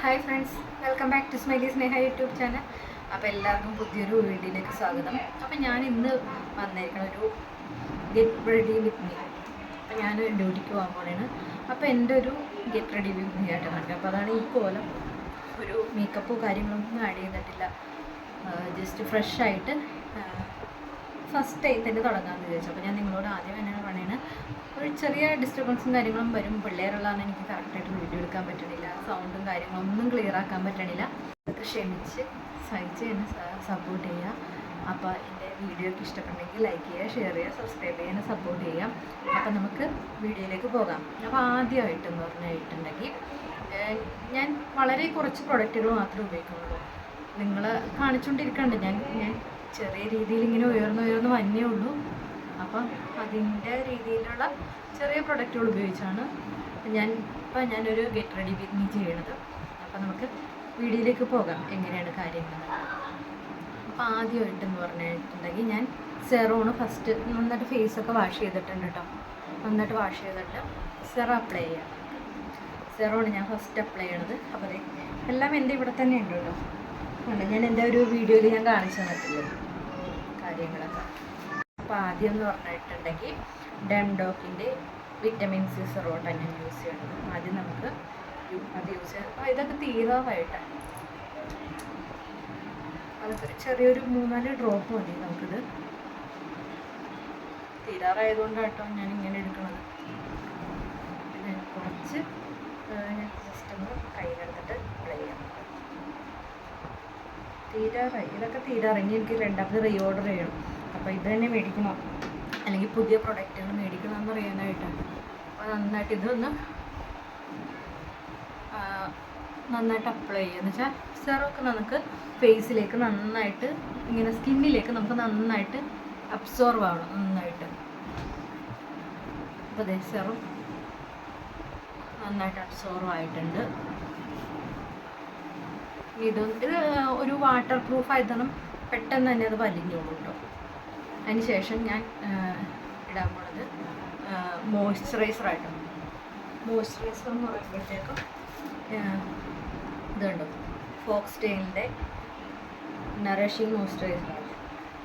Hi friends welcome back to Smiley Sneha YouTube channel അപ്പോൾ എല്ലാവർക്കും പുതിയൊരു വീഡിയോയിലേക്ക് സ്വാഗതം. അപ്പോൾ ഞാൻ ഇന്ന് വന്നിരിക്കുന്ന ഒരു ഗെറ്റ് റെഡി വിത്ത് മീ അപ്പോൾ ഞാൻ ഡ്യൂട്ടിക്ക് പോകാൻ പോണേണ്. അപ്പോൾ എന്റെ ഒരു ഗെറ്റ് റെഡി വിത്ത് മീ ആയിട്ട് കാണിക്കുക അപ്പോൾ അതാണ് ഈ കോലം. ഒരു മേക്കപ്പോ കാര്യങ്ങളൊന്നും ആഡ് ചെയ്തിട്ടില്ല. ജസ്റ്റ് ഫ്രഷ് ആയിട്ട് ഫസ്റ്റ് ടൈം തന്നെ തുടങ്ങാമെന്ന് വിചാരിച്ചു. അപ്പോൾ ഞാൻ നിങ്ങളോട് ആദ്യം എന്നാണ് പറയുന്നത് ഒരു ചെറിയ ഡിസ്റ്റർബൻസും കാര്യങ്ങളും വരും. പിള്ളേരുള്ളതാണ് എനിക്ക് കറക്റ്റായിട്ട് വീഡിയോ എടുക്കാൻ പറ്റണില്ല. സൗണ്ടും കാര്യങ്ങളും ഒന്നും ക്ലിയർ ആക്കാൻ പറ്റണില്ല. അതൊക്കെ ക്ഷമിച്ച് സഹിച്ച് എന്നെ സപ്പോർട്ട് ചെയ്യുക അപ്പോൾ എന്റെ വീഡിയോക്ക് ഇഷ്ടപ്പെട്ടെങ്കിൽ ലൈക്ക് ചെയ്യുക ഷെയർ ചെയ്യുക സബ്സ്ക്രൈബ് ചെയ്യാൻ സപ്പോർട്ട് ചെയ്യാം അപ്പോൾ നമുക്ക് വീഡിയോയിലേക്ക് പോകാം. അപ്പോൾ ആദ്യമായിട്ടെന്ന് പറഞ്ഞിട്ടുണ്ടെങ്കിൽ ഞാൻ വളരെ കുറച്ച് പ്രൊഡക്റ്റുകൾ മാത്രമേ ഉപയോഗിക്കുന്നുള്ളൂ. നിങ്ങൾ കാണിച്ചുകൊണ്ടിരിക്കണ്ട് ഞാൻ ഞാൻ ചെറിയ രീതിയിൽ ഇങ്ങനെ ഉയർന്നു ഉയർന്നു വന്നേ ഉള്ളൂ. അപ്പം അതിന്റെ രീതിയിലുള്ള ചെറിയ പ്രൊഡക്റ്റുകൾ ഉപയോഗിച്ചാണ് ഞാൻ ഇപ്പം ഞാനൊരു ഗെറ്റ് റെഡി വിത്ത് മീ ചെയ്യണത്. അപ്പം നമുക്ക് വീഡിയോയിലേക്ക് പോകാം. എങ്ങനെയാണ് കാര്യങ്ങൾ? അപ്പോൾ ആദ്യമായിട്ടെന്ന് പറഞ്ഞിട്ടുണ്ടെങ്കിൽ ഞാൻ സെറോണ് ഫസ്റ്റ് നന്നായിട്ട് ഫേസൊക്കെ വാഷ് ചെയ്തിട്ടുണ്ട് കേട്ടോ. നന്നായിട്ട് വാഷ് ചെയ്തിട്ട് സെറ അപ്ലൈ ചെയ്യാം. സെറോണ് ഞാൻ ഫസ്റ്റ് അപ്ലൈ ചെയ്യണത്. അപ്പോൾ എല്ലാം എന്റെ ഇവിടെ തന്നെ ഉണ്ട് കേട്ടോ ഞാൻ എന്റെ ഒരു വീഡിയോയിൽ ഞാൻ കാണിച്ചു തന്നിട്ടില്ലേ? കാര്യങ്ങളൊക്കെ. അപ്പോൾ ആദ്യം എന്ന് പറഞ്ഞിട്ടുണ്ടെങ്കിൽ ഡെൻഡോക്കിന്റെ വിറ്റമിൻ സി സെറോട്ടാണ് ഞാൻ യൂസ് ചെയ്യണം. ആദ്യം നമുക്ക് അത് യൂസ് ചെയ്യാം. അപ്പോൾ ഇതൊക്കെ തീരാവായിട്ടാണ് അതൊക്കെ ചെറിയൊരു മൂന്നാൽ ഡ്രോപ്പ് മതി നമുക്കിത്. തീരാറായതുകൊണ്ടാട്ടോ ഞാൻ ഇങ്ങനെ എടുക്കുന്നത് കുറച്ച് ഞാൻ ജസ്റ്റ് ഒന്ന് കയ്യിലെടുത്തിട്ട് ചെയ്യാം. തീരാറായി. ഇതൊക്കെ തീരാറായി. എനിക്ക് രണ്ടാമത് റീ ഓർഡർ ചെയ്യണം. അപ്പോൾ ഇത് തന്നെ മേടിക്കണം. അല്ലെങ്കിൽ പുതിയ പ്രൊഡക്റ്റുകൾ മേടിക്കണമെന്ന് അറിയാനായിട്ടാണ് അപ്പോൾ നന്നായിട്ട് ഇതൊന്ന് നന്നായിട്ട് അപ്ലൈ ചെയ്യുക. എന്ന് വെച്ചാൽ സെറമൊക്കെ നമുക്ക് ഫേസിലേക്ക് നന്നായിട്ട് ഇങ്ങനെ സ്കിന്നിലേക്ക് നമുക്ക് നന്നായിട്ട് അബ്സോർവ് ആവണം നന്നായിട്ട്. അപ്പോൾ ദേ സെറും നന്നായിട്ട് അബ്സോർവ് ആയിട്ടുണ്ട്. ഇത് ഇത് ഒരു വാട്ടർ പ്രൂഫ് ആയിത്തണം പെട്ടെന്ന് തന്നെ അത് വലിഞ്ഞോളൂ കേട്ടോ അതിന് ശേഷം ഞാൻ ഇടാൻ പോണത് മോയ്സ്ചറൈസർ ആയിട്ടാണ്. മോയ്സ്ചറൈസർ എന്ന് പറയുമ്പോഴത്തേക്കും ഇതുണ്ടോ ഫോക്സ് ടെയിലിന്റെ നറിഷിങ് മോയ്സ്ചറൈസർ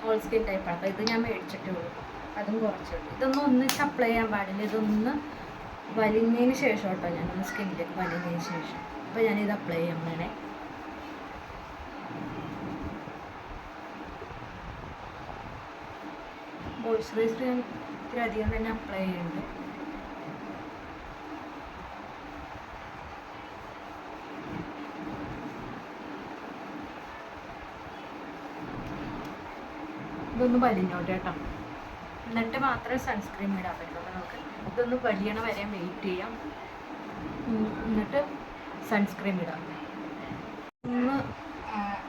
ഓൾ സ്കിൻ ടൈപ്പാണ് അപ്പോൾ ഇത് ഞാൻ മേടിച്ചിട്ടേ ഉള്ളൂ. അതും കുറച്ചുള്ളൂ ഇതൊന്നും ഒന്നിച്ച് അപ്ലൈ ചെയ്യാൻ പാടില്ല. ഇതൊന്ന് വലിഞ്ഞതിന് ശേഷം കേട്ടോ ഞാനൊന്ന് സ്കിന്നിലേക്ക് വലിഞ്ഞതിന് ശേഷം. അപ്പോൾ ഞാനിത് അപ്ലൈ ചെയ്യാൻ വേണേ മോയ്സ്ചറൈസർ ഞാൻ ഇത്തിരി അധികം തന്നെ അപ്ലൈ ചെയ്യുന്നുണ്ട്. ഇതൊന്ന് വലിഞ്ഞോട്ടെ കേട്ടോ. എന്നിട്ട് മാത്രമേ സൺസ്ക്രീൻ ഇടാൻ പറ്റുള്ളൂ നമുക്ക് ഇതൊന്ന് വലിയണ വരെ വെയിറ്റ് ചെയ്യാം. എന്നിട്ട് സൺസ്ക്രീൻ ഇടാം. ഒന്ന്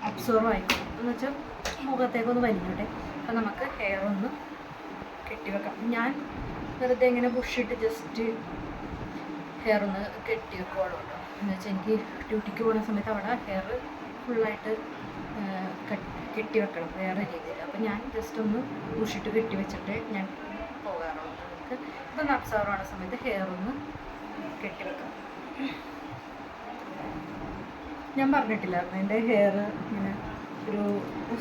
അബ്സോർവ് ആയിക്കോളും. എന്ന് വെച്ചാൽ മുഖത്തേക്കൊന്ന് വലിഞ്ഞോട്ടെ. അപ്പം നമുക്ക് ഹെയർ ഒന്ന് കെട്ടിവെക്കാം. ഞാൻ വെറുതെ ഇങ്ങനെ ബുഷിട്ട് ജസ്റ്റ് ഹെയർ ഒന്ന് കെട്ടി വെക്കുള്ളൂ കേട്ടോ. എന്ന് വെച്ചാൽ എനിക്ക് ഡ്യൂട്ടിക്ക് പോകുന്ന സമയത്ത് അവിടെ ഹെയർ ഫുള്ളായിട്ട് കെട്ടി വെക്കണം വേറെ രീതിയിൽ. അപ്പോൾ ഞാൻ ജസ്റ്റ് ഒന്ന് ബുഷിട്ട് കെട്ടി വെച്ചിട്ട് ഞാൻ പോകാറുള്ളൂ. നമുക്ക് ഇപ്പം അബ്സർവ് സമയത്ത് ഹെയർ ഒന്ന് കെട്ടി വെക്കാം ഞാൻ പറഞ്ഞിട്ടില്ലായിരുന്നു. എന്റെ ഹെയർ ഇങ്ങനെ ഒരു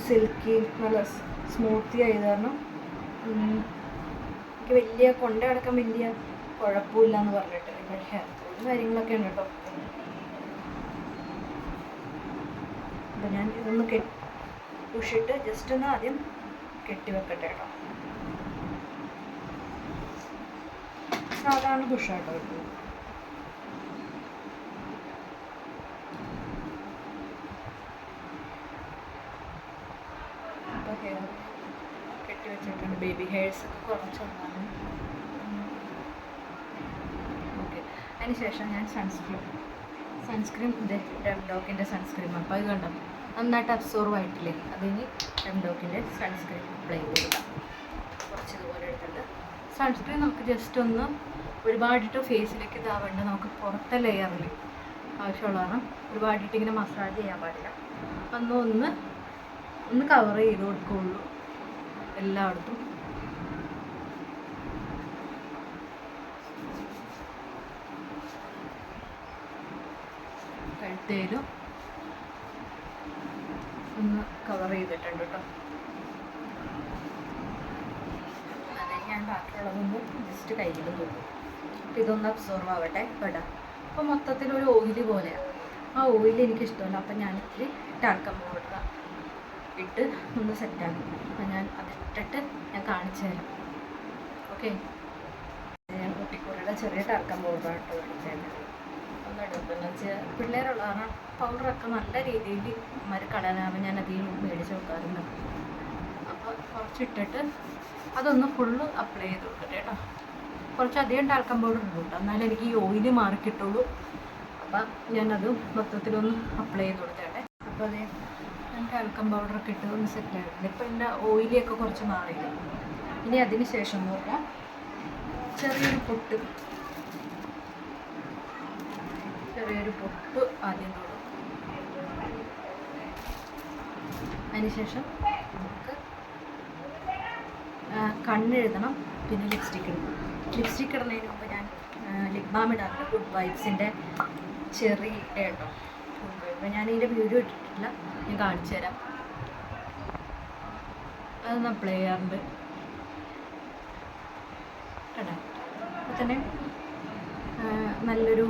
സിൽക്കി നല്ല സ്മൂത്തി ആയത് കാരണം എനിക്ക് വലിയ കൊണ്ട അടക്കം വലിയ കുഴപ്പമില്ല എന്ന് പറഞ്ഞിട്ട് ഹെയർ ഫോളും കാര്യങ്ങളൊക്കെ ഉണ്ട് കേട്ടോ. അപ്പം ഞാൻ ഇതൊന്ന് കെട്ടി ഉഷിട്ട് ജസ്റ്റ് ഒന്ന് ആദ്യം കെട്ടി വെക്കട്ടെ കേട്ടോ. സാധാരണ ബുഷാട്ടോ കേട്ടോ അപ്പോൾ ഹെയർ കെട്ടി വെച്ചിട്ടുണ്ട് ബേബി ഹെയർസ് ഒക്കെ കുറച്ചുണ്ടാകും ഓക്കെ. അതിനുശേഷം ഞാൻ സൺസ്ക്രീം സൺസ്ക്രീൻ ഇത് ഡെംഡോക്കിന്റെ സൺസ്ക്രീം അപ്പോൾ ഇത് കണ്ടോ? നന്നായിട്ട് അബ്സോർവ് ആയിട്ടില്ലേ? അതിന് ഡെംഡോക്കിന്റെ സൺസ്ക്രീൻ അപ്ലൈ ചെയ്യുക കുറച്ച് ഇതുപോലെ എടുത്തിട്ട്. സൺസ്ക്രീൻ നമുക്ക് ജസ്റ്റ് ഒന്ന് ഒരുപാടിട്ട് ഫേസിലേക്ക് ഇതാവേണ്ട. നമുക്ക് പുറത്തെ ലെയറിൽ ആവശ്യമുള്ള കാരണം ഒരുപാടിട്ട് ഇങ്ങനെ മസാജ് ചെയ്യാൻ പാടില്ല. അപ്പം ഒന്ന് ഒന്ന് കവർ ചെയ്ത് കൊടുക്കുള്ളൂ. എല്ലായിടത്തും. കഴി- ഒന്ന് കവർ ചെയ്തിട്ടുണ്ട് കേട്ടോ അതെ ഞാൻ ബാക്കിയുള്ളതൊന്ന് ജസ്റ്റ് കയ്യിൽ തോന്നും അപ്പം ഇതൊന്ന് അബ്സോർവ് ആവട്ടെ പെടാം അപ്പോൾ മൊത്തത്തിൽ ഒരു ഓയിൽ പോലെയാണ് ആ ഓയിൽ എനിക്ക് ഇഷ്ടമല്ല അപ്പം ഞാൻ ഇത്തിരി ടാക്കം പൗഡർ ഇട്ട് ഒന്ന് സെറ്റ് ആക്കും. അപ്പം ഞാൻ അതിട്ടിട്ട് ഞാൻ കാണിച്ചു തരാം. ഓക്കെ ഞാൻ കുട്ടിക്കുറിയുടെ ചെറിയ ടാക്കം പൗഡർ ആട്ടോ ഒന്ന് എടുക്കുന്നത് പിള്ളേരുള്ള കാരണം പൗഡറൊക്കെ നല്ല രീതിയിൽ മരു കളയാനാകുമ്പോൾ ഞാൻ അധികം മേടിച്ച് വെക്കാറുണ്ട് അപ്പോൾ കുറച്ചിട്ടിട്ട് അതൊന്ന് ഫുള്ള് അപ്ലൈ ചെയ്ത് കൊടുക്കട്ടെ കേട്ടോ. കുറച്ച് അധികം ടാൽക്കം പൗഡർ കേട്ടോ. എന്നാലേ എനിക്ക് ഈ ഓയിൽ മാറി കിട്ടുള്ളൂ. അപ്പം ഞാനത് മൊത്തത്തിലൊന്ന് അപ്ലൈ ചെയ്ത് കൊടുത്തേട്ടെ. അപ്പോൾ അതേ ഞാൻ ടാൽക്കം പൗഡറൊക്കെ ഇട്ട് ഒന്ന് സെറ്റ് ആയിട്ടുണ്ട്. ഇപ്പോൾ എന്റെ ഓയിലിയൊക്കെ കുറച്ച് മാറിയില്ല? ഇനി അതിന് ശേഷം പറഞ്ഞാൽ ചെറിയൊരു പൊട്ട്. ചെറിയൊരു പൊട്ട് ആദ്യം കൊടുക്കും അതിനുശേഷം നമുക്ക് കണ്ണെഴുതണം പിന്നെ ലിപ്സ്റ്റിക്ക് ഇടണം ലിപ്സ്റ്റിക്ക് ഇടുന്നതിന് മുമ്പ് ഞാൻ ലിപ് ബാം ഇടാറുണ്ട്. ഗുഡ് വൈബ്സിന്റെ ചെറി കേട്ടോ ഇപ്പം ഞാൻ ഇതിന്റെ വീഡിയോ ഇട്ടിട്ടില്ല. ഞാൻ കാണിച്ചു തരാം. അതൊന്ന് അപ്ലൈ ചെയ്യാറുണ്ട്. കേട്ടോ അപ്പം തന്നെ നല്ലൊരു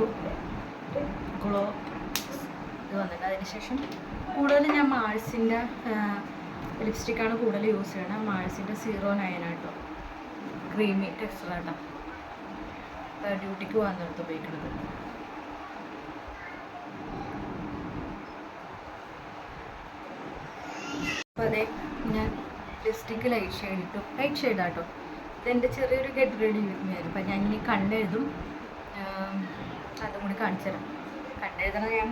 ഗ്ലോ ഇത് വന്നിട്ട്. അതിനുശേഷം കൂടുതൽ ഞാൻ മാഴ്സിന്റെ ലിപ്സ്റ്റിക്കാണ് കൂടുതൽ യൂസ് ചെയ്യണത് മാഴ്സിന്റെ സീറോ നയൻ ആട്ടോ. ക്രീമി ടെക്സ്റ്റർ ആട്ടോ. ഡ്യൂട്ടിക്ക് വന്നെടുത്ത് ഉപയോഗിക്കുന്നത്. അപ്പോൾ അതെ ഞാൻ ലിപ്സ്റ്റിക്ക് ലൈറ്റ് ഷെയ്ഡ് ഇട്ടു. ലൈറ്റ് ഷെയ്ഡ് ആട്ടോ. ഇതെന്റെ ചെറിയൊരു ഗെറ്റ് റെഡി ആയിരുന്നു. അപ്പം ഞാൻ ഇനി കണ്ണെഴുതും. അതും കൂടി കാണിച്ചു തരാം. കണ്ണെഴുതണ ഞാൻ.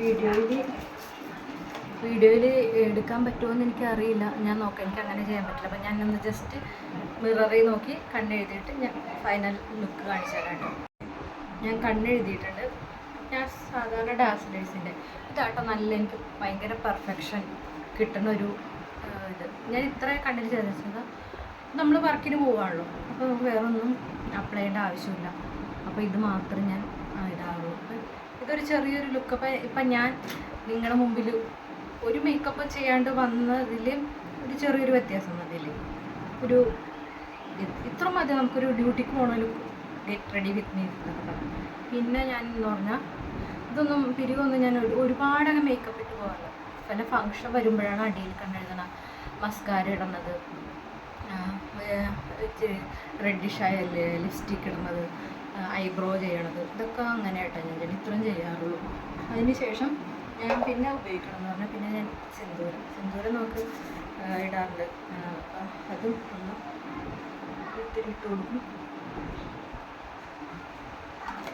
വീഡിയോയിൽ വീഡിയോയിൽ എടുക്കാൻ പറ്റുമോയെന്ന് എനിക്കറിയില്ല. ഞാൻ നോക്കാം എനിക്ക് അങ്ങനെ ചെയ്യാൻ പറ്റില്ല. അപ്പം ഒന്ന് ജസ്റ്റ് മിററിൽ നോക്കി കണ്ണെഴുതിയിട്ട് ഞാൻ ഫൈനൽ ലുക്ക് കാണിച്ചു തരാം കേട്ടോ. ഞാൻ കണ്ണെഴുതിയിട്ടുണ്ട് ഞാൻ സാധാരണ ഡാസ്ലേഴ്സിന്റെ ഇതാട്ടോ നല്ല എനിക്ക് ഭയങ്കര പെർഫെക്ഷൻ കിട്ടുന്ന ഒരു ഇത്. ഞാൻ ഇത്ര കണ്ണിൽ ചേർച്ചത് നമ്മൾ വർക്കിന് പോവാണല്ലോ. അപ്പോൾ നമുക്ക് വേറെ ഒന്നും അപ്ലൈ ചെയ്യേണ്ട ആവശ്യമില്ല. അപ്പോൾ ഇത് മാത്രം ഞാൻ ഇടാറുള്ളൂ. ഇതൊരു ചെറിയൊരു ലുക്ക് അപ്പം ഇപ്പം ഞാൻ നിങ്ങളുടെ മുമ്പിൽ ഒരു മേക്കപ്പ് ചെയ്യാണ്ട് വന്നതിൽ ഒരു ചെറിയൊരു വ്യത്യാസം വന്നില്ലേ? ഒരു ഇത്ര മതി നമുക്കൊരു ഡ്യൂട്ടിക്ക് പോകണ look get ready with me പിന്നെ ഞാൻ എന്ന് പറഞ്ഞാൽ ഇതൊന്നും പിരിവൊന്നും ഞാൻ ഒരു- ഒരുപാട് അങ്ങ് മേക്കപ്പ് ഇട്ട് പോകാറില്ല. പല ഫങ്ഷൻ വരുമ്പോഴാണ് അടിയിൽ കണ്ടെഴുതണം മസ്കാര ഇടുന്നത്. റെഡിഷായ ലിപ്സ്റ്റിക്ക് ഇടുന്നത് ഐബ്രോ ചെയ്യണത് ഇതൊക്കെ അങ്ങനെ ആയിട്ടാണ് ഞാൻ ചെയ്യണത്. ഇത്രയും ചെയ്യാറുള്ളൂ. അതിന് ശേഷം ഞാൻ പിന്നെ ഉപയോഗിക്കണം എന്ന് പറഞ്ഞാൽ പിന്നെ ഞാൻ സിന്ദൂരം സിന്ദൂരം നമുക്ക് ഇടാറുണ്ട്. അതും ഒന്ന് ഇത്തിരി ഇട്ട് കൊടുക്കും.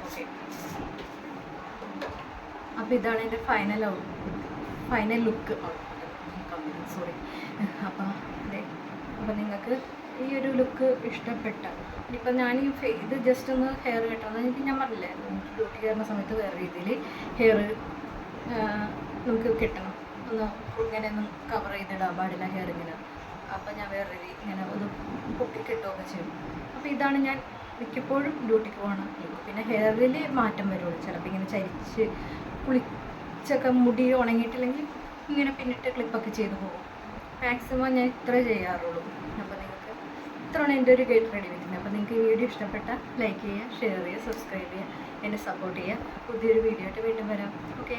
ഓക്കെ. അപ്പോൾ ഇതാണ് എന്റെ ഫൈനൽ ഫൈനൽ ലുക്ക് സോറി അപ്പോൾ അപ്പോൾ നിങ്ങൾക്ക് ഈ ഒരു ലുക്ക് ഇഷ്ടപ്പെട്ട. ഇപ്പം ഞാൻ ഈ ഇത് ജസ്റ്റ് ഒന്ന് ഹെയർ കെട്ടാന്ന് എനിക്ക് ഞാൻ പറഞ്ഞില്ലേ നമുക്ക് ഡ്യൂട്ടി കയറുന്ന സമയത്ത് വേറെ രീതിയിൽ ഹെയർ നമുക്ക് കിട്ടണം. ഒന്ന് ഇങ്ങനെ ഒന്നും കവർ ചെയ്തിടാൻ പാടില്ല ഹെയർ ഇങ്ങനെ. അപ്പം ഞാൻ വേറെ രീതി ഇങ്ങനെ ഒന്ന് പൊക്കി കിട്ടുകയൊക്കെ ചെയ്യും. അപ്പോൾ ഇതാണ് ഞാൻ മിക്കപ്പോഴും ഡ്യൂട്ടിക്ക് പോകണ പിന്നെ ഹെയറിൽ മാറ്റം വരുള്ളൂ. ചിലപ്പോൾ ഇങ്ങനെ ചരിച്ച് കുളിച്ചൊക്കെ മുടി ഉണങ്ങിയിട്ടില്ലെങ്കിൽ ഇങ്ങനെ പിന്നിട്ട് ക്ലിപ്പൊക്കെ ചെയ്ത് പോകും. മാക്സിമം ഞാൻ ഇത്ര ചെയ്യാറുള്ളൂ. അപ്പോൾ നിങ്ങൾക്ക് ഇത്രയാണ് എന്റെ ഒരു ഗൈഡ് റെഡി വരുന്നത് അപ്പോൾ നിങ്ങൾക്ക് ഈ വീഡിയോ ഇഷ്ടപ്പെട്ട ലൈക്ക് ചെയ്യുക ഷെയർ ചെയ്യുക സബ്സ്ക്രൈബ് ചെയ്യുക എന്നെ സപ്പോർട്ട് ചെയ്യുക. പുതിയൊരു വീഡിയോ ആയിട്ട് വീണ്ടും വരാം. ഓക്കെ